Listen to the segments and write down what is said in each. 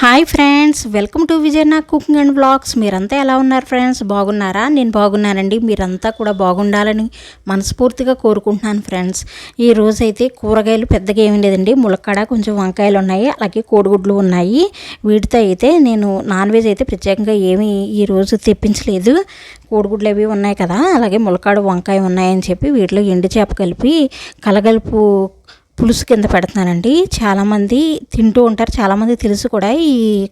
Hi friends welcome to Vijayana cooking and blogs మీరంతా ఎలా ఉన్నారు ఫ్రెండ్స్ బాగున్నారా? నేను బాగున్నానండి. మీరంతా కూడా బాగుండాలని మనస్ఫూర్తిగా కోరుకుంటున్నాను ఫ్రెండ్స్ ఈ రోజైతే కూరగాయలు పెద్దగా ఏమీ లేదండి. ములక్కడ కొంచెం వంకాయలు ఉన్నాయి. అలాగే కోడిగుడ్లు ఉన్నాయి. వీటితో అయితే నేను నాన్ వెజ్ అయితే ప్రత్యేకంగా ఏమీ ఈ రోజు తెప్పించలేదు. కోడిగుడ్లు అవి ఉన్నాయి కదా. అలాగే ములక్కాడ వంకాయ ఉన్నాయని చెప్పి వీటిలో ఎండు చేప కలిపి కలగలుపు పులుసు కింద పెడుతున్నానండి. చాలామంది తింటూ ఉంటారు. చాలామంది తెలుసు కూడా ఈ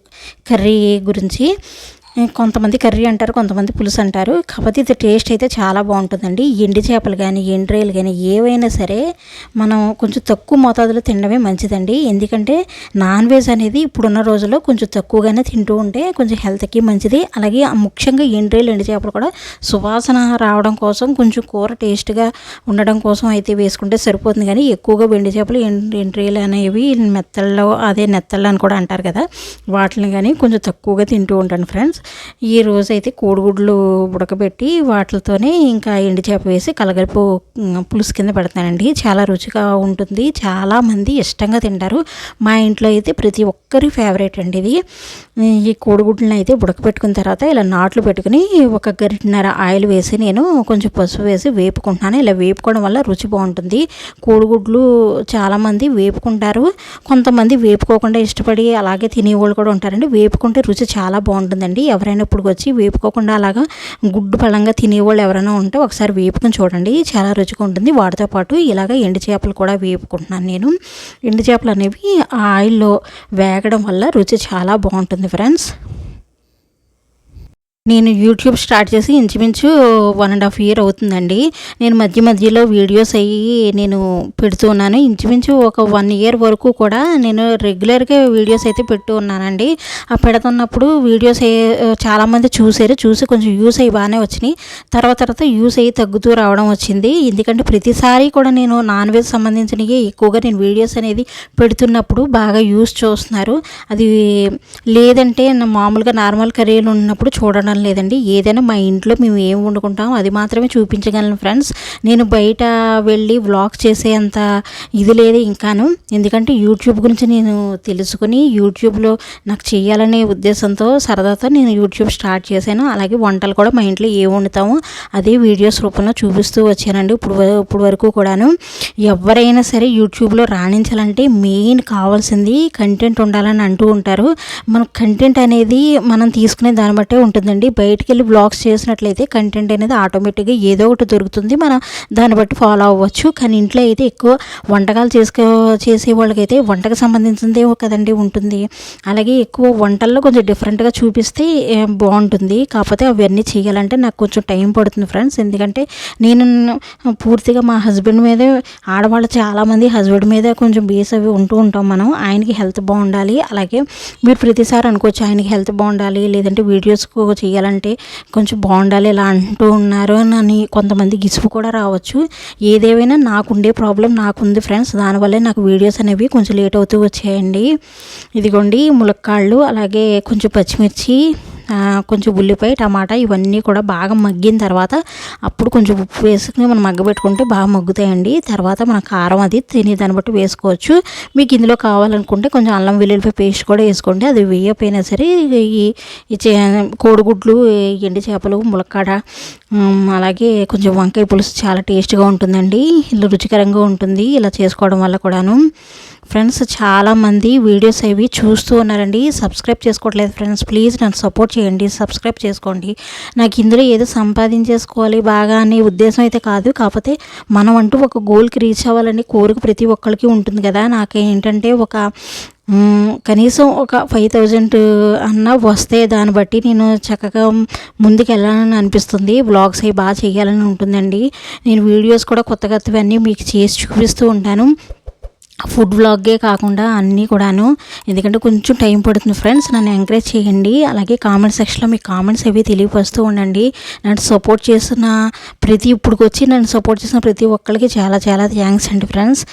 కర్రీ గురించి. కొంతమంది కర్రీ అంటారు కొంతమంది పులుసు అంటారు. కాకపోతే ఇది టేస్ట్ అయితే చాలా బాగుంటుందండి. ఎండి చేపలు కానీ ఎండ్రేలు కానీ ఏవైనా సరే మనం కొంచెం తక్కువ మోతాదులో తినడమే మంచిదండి. ఎందుకంటే నాన్ వెజ్ అనేది ఇప్పుడున్న రోజుల్లో కొంచెం తక్కువగానే తింటూ ఉంటే కొంచెం హెల్త్కి మంచిది. అలాగే ముఖ్యంగా ఎండ్రేలు ఎండి చేపలు కూడా సువాసన రావడం కోసం కొంచెం కూర టేస్ట్గా ఉండడం కోసం అయితే వేసుకుంటే సరిపోతుంది. కానీ ఎక్కువగా వెండి చేపలు ఎండ్రేలు అనేవి మెత్తల్లో అదే నెత్తళ్ళు అని కూడా అంటారు కదా వాటిని కానీ కొంచెం తక్కువగా తింటూ ఉంటాను ఫ్రెండ్స్. ఈ రోజు అయితే కోడిగుడ్లు ఉడకబెట్టి వాటితోనే ఇంకా ఎండు చేప వేసి కలగలుపు పులుసు కింద పెడతానండి. చాలా రుచిగా ఉంటుంది. చాలామంది ఇష్టంగా తింటారు. మా ఇంట్లో అయితే ప్రతి ఒక్కరి ఫేవరెట్ అండి ఇది. ఈ కోడిగుడ్లను అయితే ఉడకబెట్టుకున్న తర్వాత ఇలా నాట్లు పెట్టుకుని ఒక గరిటన్నర ఆయిల్ వేసి నేను కొంచెం పసుపు వేసి వేపుకుంటున్నాను. ఇలా వేపుకోవడం వల్ల రుచి బాగుంటుంది. కోడిగుడ్లు చాలామంది వేపుకుంటారు. కొంతమంది వేపుకోకుండా ఇష్టపడి అలాగే తినేవాళ్ళు కూడా ఉంటారండి. వేపుకుంటే రుచి చాలా బాగుంటుందండి. ఎవరైనా ఇప్పుడు వచ్చి వేపుకోకుండా అలాగా గుడ్డు పళ్ళంగా తినేవాళ్ళు ఎవరైనా ఉంటే ఒకసారి వేపుకొని చూడండి. చాలా రుచిగా ఉంటుంది. వాటితో పాటు ఇలాగ ఎండు చేపలు కూడా వేపుకుంటున్నాను నేను. ఎండు చేపలు అనేవి ఆయిల్లో వేగడం వల్ల రుచి చాలా బాగుంటుంది ఫ్రెండ్స్. నేను యూట్యూబ్ స్టార్ట్ చేసి ఇంచుమించు వన్ అండ్ హాఫ్ ఇయర్ అవుతుందండి. నేను మధ్య మధ్యలో వీడియోస్ అయ్యి నేను పెడుతూ ఉన్నాను. ఇంచుమించు ఒక వన్ ఇయర్ వరకు కూడా నేను రెగ్యులర్గా వీడియోస్ అయితే పెడుతూ ఉన్నానండి. ఆ పెడుతున్నప్పుడు వీడియోస్ చాలామంది చూసారు చూసి కొంచెం యూస్ అయ్యి బాగానే వచ్చినాయి. తర్వాత తర్వాత యూస్ అయ్యి తగ్గుతూ రావడం వచ్చింది. ఎందుకంటే ప్రతిసారి కూడా నేను నాన్ వెజ్ సంబంధించినవి ఎక్కువగా నేను వీడియోస్ అనేది పెడుతున్నప్పుడు బాగా యూస్ చూస్తున్నారు. అది లేదంటే మామూలుగా నార్మల్ కర్రీలు ఉన్నప్పుడు చూడడం చూపించడం లేదండి. ఏదైనా మా ఇంట్లో మేము ఏం వండుకుంటాం అది మాత్రమే చూపించగలను ఫ్రెండ్స్. నేను బయట వెళ్ళి వ్లాగ్ చేసే అంత ఇది లేదు ఇంకాను. ఎందుకంటే యూట్యూబ్ గురించి నేను తెలుసుకుని యూట్యూబ్లో నాకు చేయాలనే ఉద్దేశంతో సరదాతో నేను యూట్యూబ్ స్టార్ట్ చేశాను. అలాగే వంటలు కూడా మా ఇంట్లో ఏం వండుతామో అదే వీడియోస్ రూపంలో చూపిస్తూ వచ్చానండి. ఇప్పుడు ఇప్పుడు వరకు కూడాను ఎవరైనా సరే యూట్యూబ్లో రాణించాలంటే మెయిన్ కావాల్సింది కంటెంట్ ఉండాలని అంటూ ఉంటారు. మన కంటెంట్ అనేది మనం తీసుకునే దాన్ని బట్టే ఉంటుందండి. అండి. బయటికి వెళ్ళి బ్లాగ్స్ చేసినట్లయితే కంటెంట్ అనేది ఆటోమేటిక్గా ఏదో ఒకటి దొరుకుతుంది. మనం దాన్ని బట్టి ఫాలో అవ్వచ్చు. కానీ ఇంట్లో అయితే ఎక్కువ వంటకాలు చేసుకో చేసే వాళ్ళకైతే వంటకు సంబంధించిందే కదండి ఉంటుంది. అలాగే ఎక్కువ వంటల్లో కొంచెం డిఫరెంట్గా చూపిస్తే బాగుంటుంది. కాకపోతే అవన్నీ చేయాలంటే నాకు కొంచెం టైం పడుతుంది ఫ్రెండ్స్. ఎందుకంటే నేను పూర్తిగా మా హస్బెండ్ మీదే ఆడవాళ్ళు చాలామంది హస్బెండ్ మీదే కొంచెం బేస్ అవి ఉంటూ ఉంటాం మనం. ఆయనకి హెల్త్ బాగుండాలి. అలాగే మీరు ప్రతిసారి అనుకోవచ్చు ఆయనకి హెల్త్ బాగుండాలి. లేదంటే వీడియోస్ చేయాలి చేయాలంటే కొంచెం బాగుండాలి ఇలా అంటూ ఉన్నారు అని కొంతమంది గిసుపు కూడా రావచ్చు. ఏదేమైనా నాకుండే ప్రాబ్లం నాకుంది ఫ్రెండ్స్ దానివల్లే నాకు వీడియోస్ అనేవి కొంచెం లేట్ అవుతూ వచ్చాయండి. ఇదిగోండి ములక్కాళ్ళు అలాగే కొంచెం పచ్చిమిర్చి కొంచెం ఉల్లిపాయ టమాటా ఇవన్నీ కూడా బాగా మగ్గిన తర్వాత అప్పుడు కొంచెం ఉప్పు వేసుకుని మనం మగ్గబెట్టుకుంటే బాగా మగ్గుతాయండి. తర్వాత మన కారం అది తినే దాన్ని బట్టి వేసుకోవచ్చు. మీకు ఇందులో కావాలనుకుంటే కొంచెం అల్లం వెల్లుల్లిపాయ పేస్ట్ కూడా వేసుకోండి. అది వేయకపోయినా సరే ఈ కోడిగుడ్లు ఎండి చేపలు ములక్కాడ అలాగే కొంచెం వంకాయ పులుసు చాలా టేస్ట్గా ఉంటుందండి. ఇలా రుచికరంగా ఉంటుంది. ఇలా చేసుకోవడం వల్ల కూడాను. ఫ్రెండ్స్ చాలామంది వీడియోస్ అవి చూస్తూ ఉన్నారండి. సబ్స్క్రైబ్ చేసుకోవట్లేదు ఫ్రెండ్స్. ప్లీజ్ నన్ను సపోర్ట్ చేయండి. సబ్స్క్రైబ్ చేసుకోండి. నాకు ఇందులో ఏదో సంపాదించేసుకోవాలి బాగా అనే ఉద్దేశం అయితే కాదు. కాకపోతే మనం అంటూ ఒక గోల్కి రీచ్ అవ్వాలని కోరిక ప్రతి ఒక్కరికి ఉంటుంది కదా. నాకు ఏంటంటే ఒక కనీసం ఒక ఫైవ్ థౌజండ్ అన్న వస్తే దాన్ని బట్టి నేను చక్కగా ముందుకు వెళ్ళాలని అనిపిస్తుంది. బ్లాగ్స్ అవి బాగా చేయాలని ఉంటుందండి. నేను వీడియోస్ కూడా కొత్త కొత్తవన్నీ మీకు చేసి చూపిస్తూ ఉంటాను. ఫుడ్ వ్లాగే కాకుండా అన్నీ కూడాను. ఎందుకంటే కొంచెం టైం పడుతుంది ఫ్రెండ్స్ నన్ను ఎంకరేజ్ చేయండి. అలాగే కామెంట్ సెక్షన్లో మీ కామెంట్స్ అవి తెలియపరుస్తూ ఉండండి. నన్ను సపోర్ట్ చేసిన ప్రతి ఇప్పుడు వచ్చి నన్ను సపోర్ట్ చేసిన ప్రతి ఒక్కరికి చాలా చాలా థ్యాంక్స్ అండి ఫ్రెండ్స్.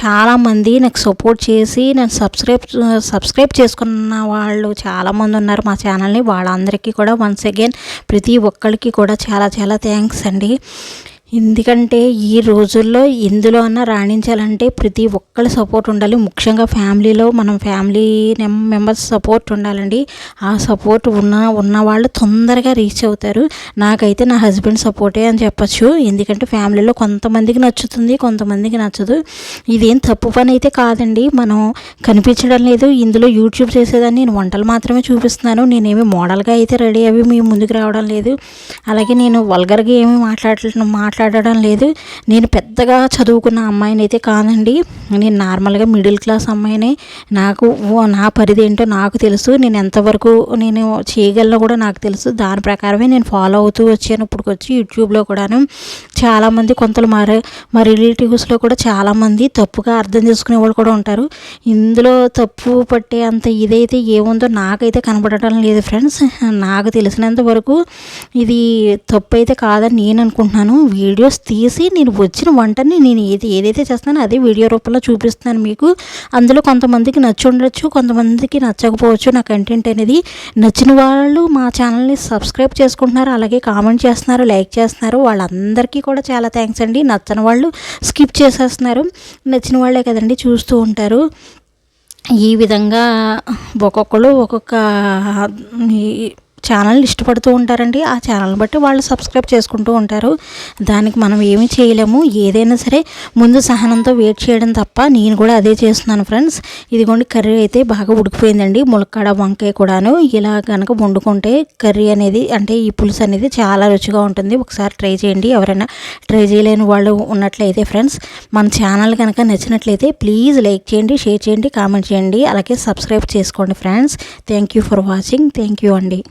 చాలామంది నాకు సపోర్ట్ చేసి నేను సబ్స్క్రైబ్ సబ్స్క్రైబ్ చేసుకున్న వాళ్ళు చాలామంది ఉన్నారు మా ఛానల్ని. వాళ్ళందరికీ కూడా వన్స్ అగైన్ ప్రతి ఒక్కరికి కూడా చాలా చాలా థ్యాంక్స్ అండి. ఎందుకంటే ఈ రోజుల్లో ఎందులో అన్నా రాణించాలంటే ప్రతి ఒక్కరి సపోర్ట్ ఉండాలి. ముఖ్యంగా ఫ్యామిలీలో మనం ఫ్యామిలీ మెంబర్స్ సపోర్ట్ ఉండాలండి. ఆ సపోర్ట్ ఉన్న ఉన్న వాళ్ళు తొందరగా రీచ్ అవుతారు. నాకైతే నా హస్బెండ్ సపోర్టే అని చెప్పచ్చు. ఎందుకంటే ఫ్యామిలీలో కొంతమందికి నచ్చుతుంది కొంతమందికి నచ్చదు. ఇదేం తప్పు పని అయితే కాదండి. మనం కనిపించడం లేదు. ఇందులో యూట్యూబ్ చేసేదాన్ని. నేను వంటలు మాత్రమే చూపిస్తున్నాను. నేనేమి మోడల్గా అయితే రెడీ అవి మీ ముందుకు రావడం లేదు. అలాగే నేను వల్గర్గా ఏమి మాట్లాడటం మాట్లాడ మాట్లాడడం లేదు. నేను పెద్దగా చదువుకున్న అమ్మాయిని అయితే కాదండి. నేను నార్మల్గా మిడిల్ క్లాస్ అమ్మాయిని. నాకు నా పరిధి ఏంటో నాకు తెలుసు. నేను ఎంతవరకు నేను చేయగలను కూడా నాకు తెలుసు. దాని ప్రకారమే నేను ఫాలో అవుతూ వచ్చాను. ఇప్పుడు వచ్చి యూట్యూబ్లో కూడాను చాలామంది కొంతలు మా మా రిలేటివ్స్లో కూడా చాలామంది తప్పుగా అర్థం చేసుకునే వాళ్ళు కూడా ఉంటారు. ఇందులో తప్పు పట్టే అంత ఇదైతే ఏముందో నాకైతే కనబడటం లేదు ఫ్రెండ్స్. నాకు తెలిసినంత వరకు ఇది తప్పు అయితే కాదని నేను అనుకుంటున్నాను. వీడియోస్ తీసి నేను వచ్చిన వంటని నేను ఏది ఏదైతే చేస్తానో అదే వీడియో రూపంలో చూపిస్తున్నాను మీకు. అందులో కొంతమందికి నచ్చి ఉండొచ్చు కొంతమందికి నచ్చకపోవచ్చు. నా కంటెంట్ అనేది నచ్చిన వాళ్ళు మా ఛానల్ని సబ్స్క్రైబ్ చేసుకుంటున్నారు అలాగే కామెంట్ చేస్తున్నారు లైక్ చేస్తున్నారు. వాళ్ళందరికీ కూడా చాలా థ్యాంక్స్ అండి. నచ్చని వాళ్ళు స్కిప్ చేసేస్తున్నారు. నచ్చిన వాళ్ళే కదండి చూస్తూ ఉంటారు. ఈ విధంగా ఒక్కొక్కరు ఒక్కొక్క ఛానల్ని ఇష్టపడుతూ ఉంటారండి. ఆ ఛానల్ బట్టి వాళ్ళు సబ్స్క్రైబ్ చేసుకుంటూ ఉంటారు. దానికి మనం ఏమి చేయలేము. ఏదైనా సరే ముందు సహనంతో వెయిట్ చేయడం తప్ప నేను కూడా అదే చేస్తున్నాను ఫ్రెండ్స్. ఇదిగోండి కర్రీ అయితే బాగా ఉడికిపోయిందండి. ములక్కాడ వంకాయ కూడాను ఇలా కనుక వండుకుంటే కర్రీ అనేది అంటే ఈ పులుసు అనేది చాలా రుచిగా ఉంటుంది. ఒకసారి ట్రై చేయండి. ఎవరైనా ట్రై చేయలేని వాళ్ళు ఉన్నట్లయితే ఫ్రెండ్స్ మన ఛానల్ కనుక నచ్చినట్లయితే ప్లీజ్ లైక్ చేయండి షేర్ చేయండి కామెంట్ చేయండి. అలాగే సబ్స్క్రైబ్ చేసుకోండి friends. Thank you for watching. Thank you అండి.